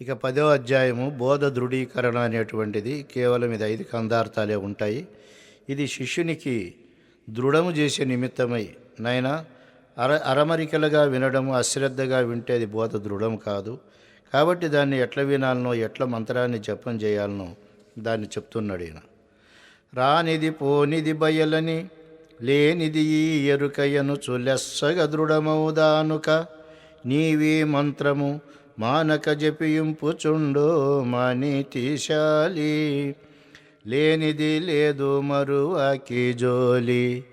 ఇక పదో అధ్యాయము బోధ దృఢీకరణ అనేటువంటిది కేవలం ఇది ఐదు కందార్థాలే ఉంటాయి. ఇది శిష్యునికి దృఢము చేసే నిమిత్తమై నాయన అర అరమరికలుగా వినడము అశ్రద్ధగా వింటే అది బోధ దృఢం కాదు. కాబట్టి దాన్ని ఎట్లా వినాలనో ఎట్లా మంత్రాన్ని జపం చేయాలనో దాన్ని చెప్తున్నాడు ఈయన. రానిది పోనిది బయలని లేనిది ఈ ఎరుకయను చులెస్సగ దృఢమౌదానుక నీవే మంత్రము మానక జపింపుచుండు మాని తీశాలి లేనిది లేదు మరువాకి జోలి.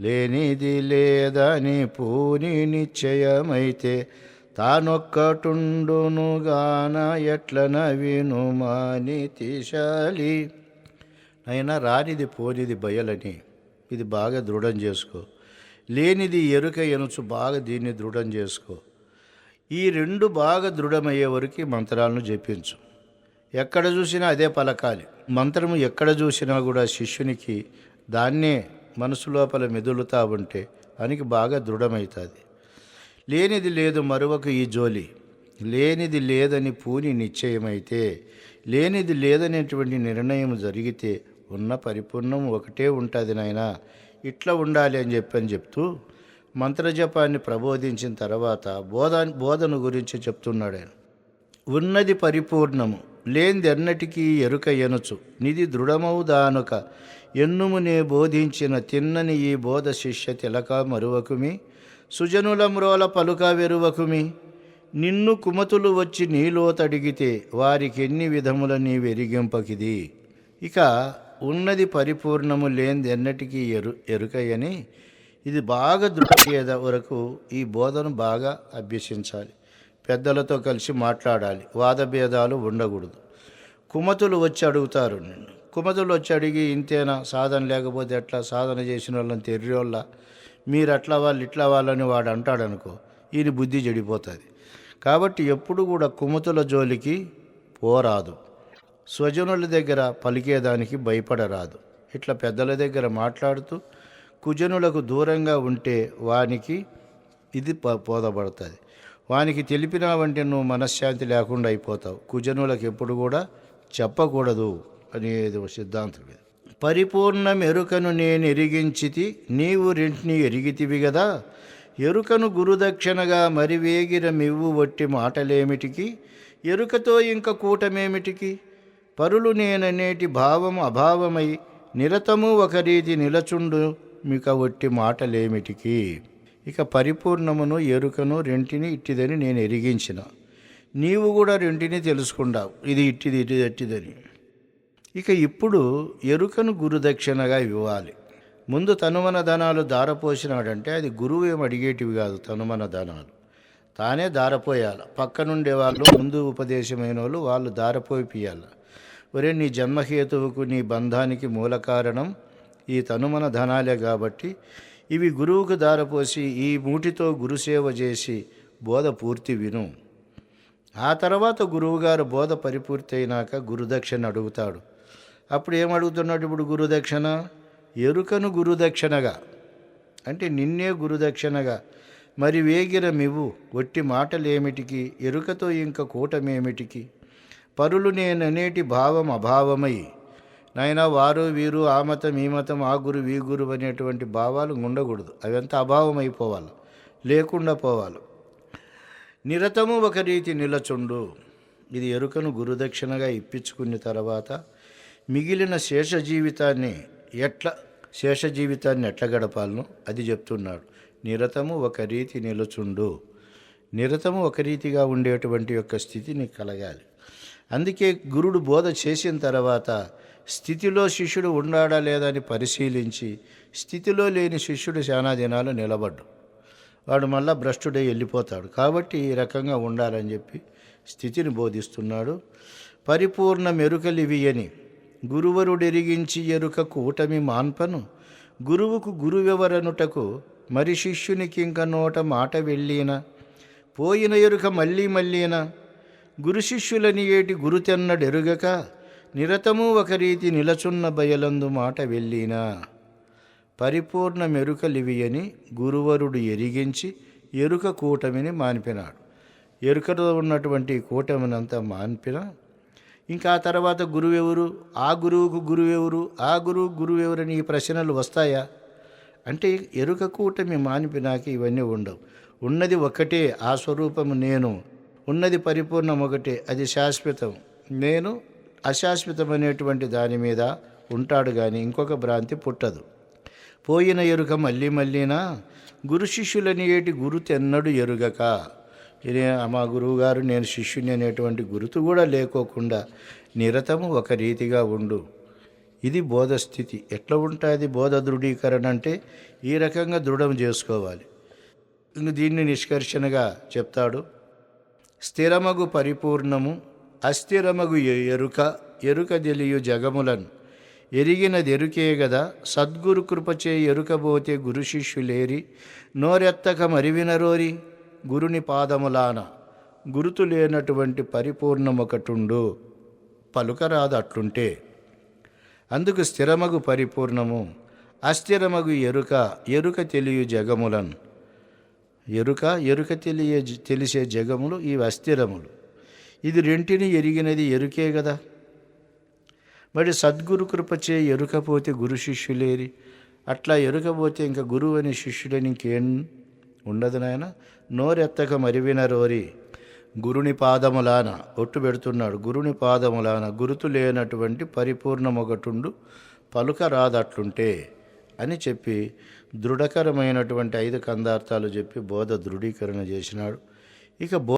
లేనిది లేదని పూని నిశ్చయమైతే తానొక్కటుండునుగాన ఎట్లన ఎట్ల మాని తీశాలి అయినా రానిది పోనిది బయలని. ఇది బాగా దృఢం చేసుకో. లేనిది ఎరుక ఎనుచు బాగా దీన్ని దృఢం చేసుకో. ఈ రెండు బాగా దృఢమయ్యే వరకు మంత్రాలను జపించు. ఎక్కడ చూసినా అదే పలకాలి మంత్రము ఎక్కడ చూసినా కూడా శిష్యునికి దాన్నే మనసు లోపల మెదులుతా ఉంటే అనికి బాగా దృఢమవుతుంది. లేనిది లేదు మరొక ఈ జోలి. లేనిది లేదని పూని నిశ్చయమైతే లేనిది లేదనేటువంటి నిర్ణయం జరిగితే ఉన్న పరిపూర్ణం ఒకటే ఉంటుంది నాయన. ఇట్లా ఉండాలి అని చెప్పని చెప్తూ మంత్రజపాన్ని ప్రబోధించిన తర్వాత బోధ బోధన గురించి చెప్తున్నాడు ఆయన. ఉన్నది పరిపూర్ణము లేనిది ఎన్నటికీ ఎరుక ఎనుచు నిధి దృఢమవు దానుక ఎన్నుమునే బోధించిన తిన్నని ఈ బోధ శిష్య తిలక మరువకుమి? సుజనుల మ్రోల పలుక వెరువకుమి? నిన్ను కుమతులు వచ్చి నీలో తడిగితే వారికి ఎన్ని విధముల నీ వెరిగింపకిది? ఇక ఉన్నది పరిపూర్ణము లేనిది ఎన్నటికీ ఎరు ఎరుకయని ఇది బాగా దృఢయ్యేద వరకు ఈ బోధను బాగా అభ్యసించాలి. పెద్దలతో కలిసి మాట్లాడాలి. వాదభేదాలు ఉండకూడదు. కుమతులు వచ్చి అడుగుతారు నిన్ను. కుమతులు వచ్చి అడిగి ఇంతేనా? సాధన లేకపోతే ఎట్లా? సాధన చేసిన వాళ్ళని తెర్రోళ్ళ. మీరు అట్లా వాళ్ళు ఇట్లా వాళ్ళని వాడు అంటాడనుకో ఈయన బుద్ధి చెడిపోతుంది. కాబట్టి ఎప్పుడు కూడా కుమతుల జోలికి పోరాదు. స్వజనుల దగ్గర పలికేదానికి భయపడరాదు. ఇట్లా పెద్దల దగ్గర మాట్లాడుతూ కుజనులకు దూరంగా ఉంటే వానికి ఇది ప- బోధపడుతుంది. వానికి తెలిపినావంటే నువ్వు మనశ్శాంతి లేకుండా అయిపోతావు. కుజనులకు ఎప్పుడు కూడా చెప్పకూడదు అనేది ఒక సిద్ధాంతం ఇది. పరిపూర్ణ ఎరుకను నేను ఎరిగించితి నీవు రెంటిని ఎరిగితివి కదా ఎరుకను గురుదక్షిణగా మరి వేగిన మివ్వు వట్టి మాటలేమిటికి? ఎరుకతో ఇంక కూటమేమిటికి? పరులు నేననేటి భావం అభావమై నిరతము ఒక రీతి నిలచుండు మిక వట్టి మాటలేమిటికి? ఇక పరిపూర్ణమును ఎరుకను రెంటిని ఇట్టిదని నేను ఎరిగించిన. నీవు కూడా రెంటిని తెలుసుకుంటావు. ఇది ఇట్టిది ఇది ఇట్టిదని ఇక ఇప్పుడు ఎరుకను గురుదక్షిణగా ఇవ్వాలి. ముందు తనుమన ధనాలు దారపోసినాడంటే అది గురువు ఏం అడిగేటివి కాదు తనుమన ధనాలు. తానే దారపోయాలి. పక్కనుండే వాళ్ళు ముందు ఉపదేశమైన వాళ్ళు వాళ్ళు దారపోయిపియాలి ఒరే నీ జన్మహేతువుకు నీ బంధానికి మూల కారణం ఈ తనుమన ధనాలే కాబట్టి ఇవి గురువుకు దారపోసి ఈ మూటితో గురుసేవ చేసి బోధ పూర్తి విను. ఆ తర్వాత గురువుగారు బోధ పరిపూర్తి అయినాక గురుదక్షిణ అడుగుతాడు. అప్పుడు ఏమడుగుతున్నాడు ఇప్పుడు గురుదక్షిణ? ఎరుకను గురుదక్షిణగా. అంటే నిన్నే గురుదక్షిణగా. మరి వేగిర మివ్వు ఒట్టి మాటలేమిటికి? ఎరుకతో ఇంక కూటమేమిటికి? పరులు నేననేటి భావం అభావమై నాయనా వారు వీరు ఆ మతం ఈ మతం ఆ గురు వీ గురు అనేటువంటి భావాలు ఉండకూడదు. అవంతా అభావం అయిపోవాలి లేకుండా పోవాలి. నిరతము ఒక రీతి నిలచుండు. ఇది ఎరుకను గురుదక్షిణగా ఇప్పించుకున్న తర్వాత మిగిలిన శేష జీవితాన్ని ఎట్లా శేష జీవితాన్ని ఎట్లా గడపాలనో? అది చెప్తున్నాడు. నిరతము ఒక రీతి నిలుచుండు. నిరతము ఒక రీతిగా ఉండేటువంటి యొక్క స్థితి నీకు కలగాలి. అందుకే గురుడు బోధ చేసిన తర్వాత స్థితిలో శిష్యుడు ఉన్నాడా లేదా అని పరిశీలించి స్థితిలో లేని శిష్యుడు చాలా దినాలు నిలబడ్డు. వాడు మళ్ళా భ్రష్టుడై వెళ్ళిపోతాడు. కాబట్టి ఈ రకంగా ఉండాలని చెప్పి స్థితిని బోధిస్తున్నాడు. పరిపూర్ణ మెరుకలివి అని. గురువరుడెరిగించి ఎరుక కూటమి మాన్పను. గురువుకు గురువెవరనుటకు మరి శిష్యునికి ఇంక నోట మాట వెళ్ళిన. పోయిన ఎరుక మళ్ళీ మళ్ళీన. గురు శిష్యులని ఏటి గురుతెన్నడెరుగక నిరతము ఒక రీతి నిలచున్న బయలందు మాట వెళ్ళినా పరిపూర్ణ మెరుకలివి అని గురువరుడు ఎరిగించి ఎరుక కూటమిని మానిపినాడు. ఎరుకలో ఉన్నటువంటి కూటమినంతా మాన్పిన ఇంకా ఆ తర్వాత గురువెవరు? ఆ గురువుకు గురువెవరు? ఆ గురువు గురువెవరని ఈ ప్రశ్నలు వస్తాయా? అంటే ఎరుక కూటమి మానిపినాక ఇవన్నీ ఉండవు. ఉన్నది ఒకటే ఆ స్వరూపము నేను. ఉన్నది పరిపూర్ణం ఒకటే అది శాశ్వతం. నేను అశాశ్వతమైనటువంటి దాని మీద ఉంటాడు కానీ ఇంకొక భ్రాంతి పుట్టదు. పోయిన ఎరుక మళ్ళీ మళ్ళీనా? గురు శిష్యులని ఏటి గురు తెన్నడు ఎరుగక? మా గురువుగారు నేను శిష్యుని అనేటువంటి గురుతు కూడా లేకోకుండా నిరతము ఒక రీతిగా ఉండు. ఇది బోధస్థితి. ఎట్లా ఉంటుంది బోధ దృఢీకరణ అంటే ఈ రకంగా దృఢం చేసుకోవాలి. ఇంక దీన్ని నిష్కర్షణగా చెప్తాడు. స్థిరమగు పరిపూర్ణము అస్థిరమగు ఎరుక ఎరుక తెలియు జగములను. ఎరిగినది ఎరుకే గదా సద్గురు కృపచే ఎరుకబోతే గురు శిష్యులేరి నోరెత్తక మరివినరోరి గురుని పాదములాన. గురుతు లేనటువంటి పరిపూర్ణమొకటుండు పలుకరాదు అట్లుంటే అందుకు స్థిరమగు పరిపూర్ణము అస్థిరమగు ఎరుక ఎరుక తెలియు జగములను. ఎరుక ఎరుక తెలియ తెలిసే జగములు ఇవి అస్థిరములు. ఇది రెంటిని ఎరిగినది ఎరుకే కదా మరి సద్గురు కృపచే ఎరుకపోతే గురు శిష్యులేరి అట్లా ఎరుకపోతే ఇంకా గురువు అని శిష్యుడని ఇంకేం ఉండదు నాయన. నోరెత్తక మరివిన రోరి గురుని పాదములాన ఒట్టు పెడుతున్నాడు. గురుని పాదములాన గురుతు లేనటువంటి పరిపూర్ణమొకటుండు పలుక రాదట్లుంటే అని చెప్పి దృఢకరమైనటువంటి ఐదు కందార్థాలు చెప్పి బోధ దృఢీకరణ చేసినాడు. ఇక బో